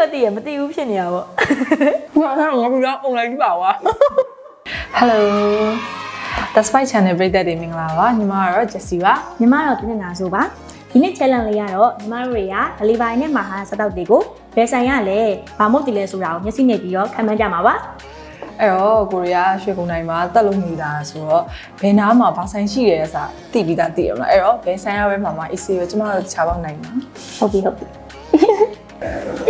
ရောသိရမသိဘူးဖြစ်နေတာပေါ့ဘာသာငါပြောင်း online ပါဝါ Hello The Spy Channel ပရိသတ်တွေမင်္ဂလာပါညီမကတော့ Jessie ပါညီမတော့တင်းနေတာဆိုပါဒီနေ့ challenge လေးကတော့ညီမတို့တွေက delivery နဲ့မှာဟာစတောက်တွေကိုဘယ်ဆိုင်ရလဲဘာမို့တည်လဲဆိုတာကိုမျက်စိနဲ့ပြီးတော့ခံမှန်းကြမှာပါအဲ့တော့ကိုရီးယားရွှေကုန်တိုင်းမှာတက်လို့နေတာဆိုတော့ဘယ်နားမှာဘာဆိုင်ရှိရဲဆိုတာသိပြီးသားသိရမလားအဲ့တော့ဘယ်ဆိုင်ရပဲမှာမှာ AC ပဲကျမတို့တခြားပေါက်နိုင်မှာဟုတ်ပြီဟုတ်ပြီ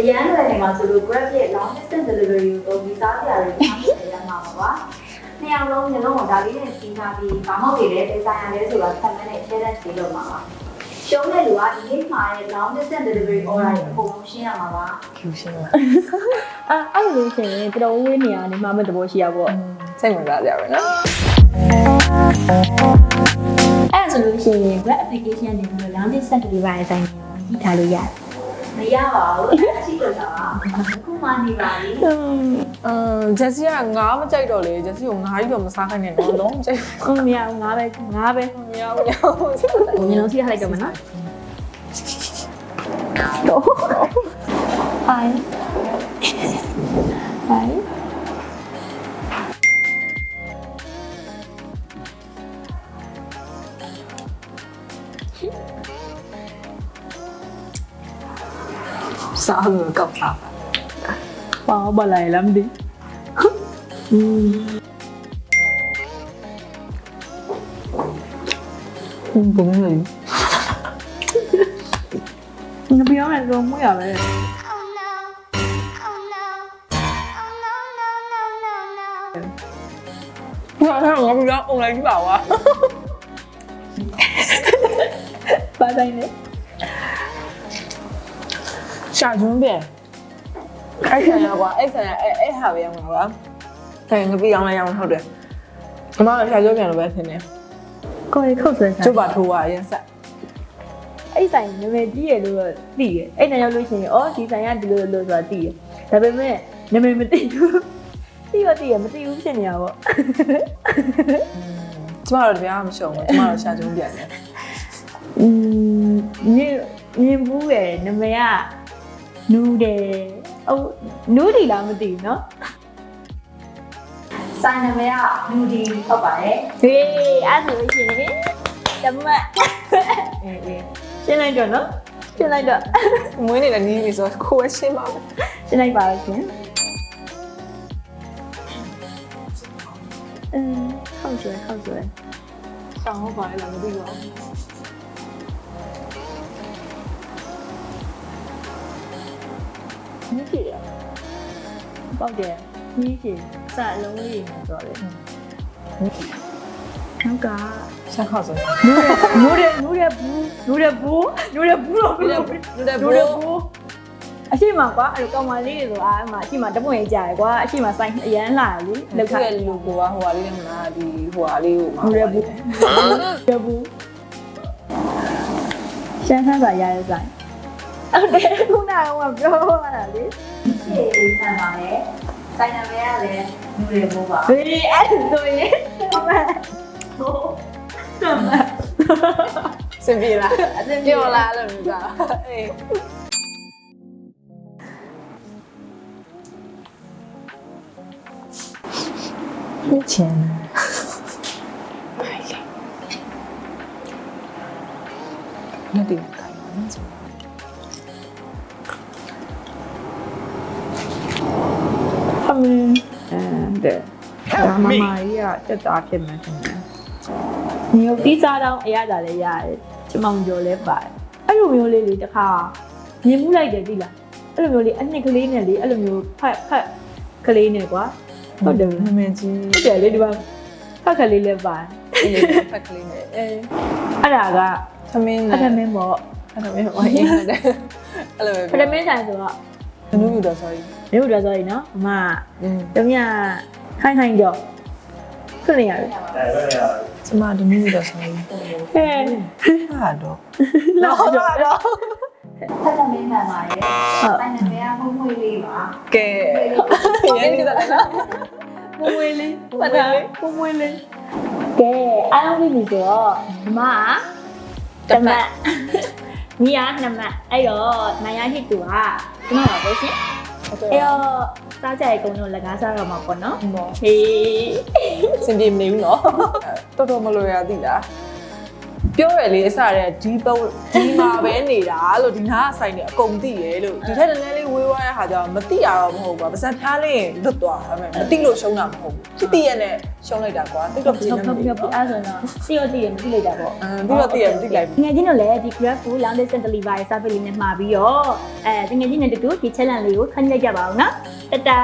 အရန်လွယ်နေမှာဆိုလို့ Grab ရဲ့ long distance delivery ကိုဗီဇာပြရတယ်အားဖြင့်ရမှာပါပါ။နှစ်ယောက်လုံးညလုံးကိုဒါလေးနဲ့စီးထားပြီးဘာမှမဟုတ်လေဒေဇိုင်ယာလေးဆိုတာဆက်မနဲ့ challenge တွေလုပ်မှာပါ။ရှုံးတဲ့လူကဒီနေ့မှာရဲ့ long distance delivery order တွေအကုန်လုံးရှင်းရမှာပါကျူရှင်းပါအာအဲ့လိုလို့ရှိရင်တော်တော်ဝေးနေရနေမှမတဘောရှိရပေါ့စိတ်ဝင်စားကြပါနော်အဲ့ဒါဆိုလို့ရှိရင် web application နေပြီးတော့ long distance delivery ဆိုင်ကိုကြီးထားလို့ရတယ်။ 야와 우리 같이 걸어. 고마니 바이. 음, 음, 제시야 ngá mới chạy rồi đấy. 제시 용 ngái rồi mà sao cái này nó nó không chạy. Không nhau ngá đây, ngá đây. Không nhau nhau. Mình nó xí hay cho mình á. Đổ. Bye. Bye. Thank you. ဘူးဘုံမျိုးလုံးစီးထားလိုက်တော့မနော်တော့ဟိုင်းဟိုင်းစားလို့ကောက်စားဘာဘာလဲလမ်းဒီอืมဘုံဘုံလေးငါပြောင်းတယ်တော့မွေး ရပဲဘာသာငါပြောင်း online ပါဝါပါတိုင်းလေရှာကျွန်းပြန်အဲ့ဆန်ရကွာအဲ့ဆန်ရအဲ့အဲ့ဟာပဲရောက်မှာကွာအဲ့ငါပြီးအောင်လဲရောက်ဟုတ်တယ်ဒီမှာရှာကျွန်းပြန်လို့ပဲဆင်းနေကိုယ်ခုတ်ဆွဲစားကျုပ်ပါထိုးပါရင်ဆက်အဲ့ဆိုင်နာမည်ကြီးရလို့တော့သိရအဲ့နိုင်ရောက်လို့ရှိရင်အော်ဒီဆိုင်ကဒီလိုလို့ဆိုတာသိရဒါပေမဲ့နာမည်မသိဘူးသိရသိရမသိဘူးဖြစ်နေတာပေါ့ကျမတို့တပြားမရှုံဘူးကျမတို့ရှာကျွန်းပြန်တယ်อืมမြင်မြင်ဘူးရယ်နာမည်က နူးတယ်အော်နူးဒီလားမသိဘူးเนาะ ။ဆိုင်နမရနူဒီဟုတ်ပါတယ် ဟေးအဲ့ဆိုလို့ရှိရင်တမတ် အေးအေး ရှင်းလိုက်တော့เนาะရှင်းလိုက်တော့ မွေးနေတဲ့နီးပြီဆိုကိုယ်ရှင်းပါမယ် ရှင်းလိုက်ပါလို့ရှင်အင်းခောက်ကျွဲခောက်ကျွဲ ဆောင်းပါလေလားမသိပါ ဘူးမြည်ကြည့်ရပေါက်တယ်မြည်ကြည့်စအလုံးလေးနေဆိုတယ်နောက်ကရှာခောက်ဆိုနူးတယ်နူးတယ်ဘူးနူးတယ်ဘူးနူးတယ်ဘူးတော့ဘူးလူတဲ့နူးဘူတယ်ဘူးအရှိမကွာအဲ့လိုကောင်မလေးတွေဆိုတာအမှအရှိမတပွင့်ရကြရကွာအရှိမဆိုင်အရန်လာတယ်လေလုလောက်က်ခါခါလူကဟိုဟာလေးနဲ့မလားဒီဟိုဟာလေးကိုနူးတယ်ဘူးနူးတယ်ဘူးရှမ်းဆန်းစာရရဆိုင်အဲ့ဒါခုနကပြောရတာလေ။ရှေ့လေးဆန်ပါလေ။ဆိုင်နမရလည်းနူတွေမိုး ပါဘေးအဲ့ဆိုရင်အမဟိုအမစင်ပြေလားအစင်ပြေလားလို့ပြောတာအေးချင်နေတယ်ကိုင်နေစသမ င်းတဲ့မမကြီးကတက်တာဖြစ်မှန်းထင်တယ်။ညိုတီးစားတော့အရသာလည်းရတယ်။ချမောင်ကျော်လည်းပါတယ်။အဲ့လိုမျိုးလေးလေးတစ်ခါမြင်မှုလိုက်တယ်ဒီလား။အဲ့လိုမျိုးလေးအနှစ်ကလေးနဲ့လေအဲ့လိုမျိုးဖတ်ဖတ်ကလေးနဲ့ကွာ။ဟုတ်တယ်မမကြီးဟုတ်တယ်လေဒီမှာဖတ်ကလေးလည်းပါတယ်အေးဖက်ကလေးနဲ့အေး။အဲ့ဒါကသမင်းပနဲ့ထမင်းပေါ့အဲ့လိုမျိုးဟိုအေးဟုတ်တယ်အဲ့လိုပထမင်းဆိုင်ဆိုတော့ ဘနူးယူတော့ sorry မြို့တော်ဆိုရင်နော်အမอืมတမရခိုင်ခိုင်ကြောခွင့်ရတယ်ကျမဒနူးယူတော့ sorry ဟဲ့ဟာတော့လောက်ကြောတော့။ဖက်သမင်းမှန်ပါလေ။ဆိုင်နမရမှုမွေးလေးပါကဲရင်းနေတာနော်မွေးလေးပတ်တာမမွေးလေးကဲအားလုံးပြီဆိုတော့ဒီမှာတမတ်ညီရနမတ်အဲ့တော့နိုင်ရဟစ်တူ ကဒီမှာပါပဲရှင်ဟုတ်အဲ့ကဲ့တော့စားကြရဲ့ကုန်းတို့လက်ကားစားတော့မှာပေါ့နော်ဘောဟေးစင်ပြေမနေဘူးနော်တော်တော်မလွယ်ရသည်လား ပြောရလေအစတဲ့ဒီပုံဒီမှာပဲနေတာလို့ဒီနားအဆိုင်နေအကုန်သိရလို့ဒီထက်နည်းနည်းလေးဝေးသွားတဲ့ဟာကြောင့်မသိရတော့မဟုတ်ဘူးကွာပါစံဖျားလေးရင်လွတ်သွားဒါပေမဲ့မသိလို့ရှုံးတာမဟုတ်ဘူးတိတိရဲ့နဲ့ရှုံးလိုက်တာကွာတိတော့ပြင်းဖြောနေဖြောမှာဖြောဖြောအဲ့ဆိုရင်တော့သိရသိရမသိလိုက်တာပေါ့အမ်ပြီးတော့သိရမသိလိုက်ဘူးငွေချင်းတို့လည်းဒီ Grab Food Long Distance Delivery Service လေးနဲ့မှာပြီးတော့အဲငွေချင်းနဲ့တူတူဒီ challenge လေးကိုခဏလိုက်ကြပါအောင်နော်တတာ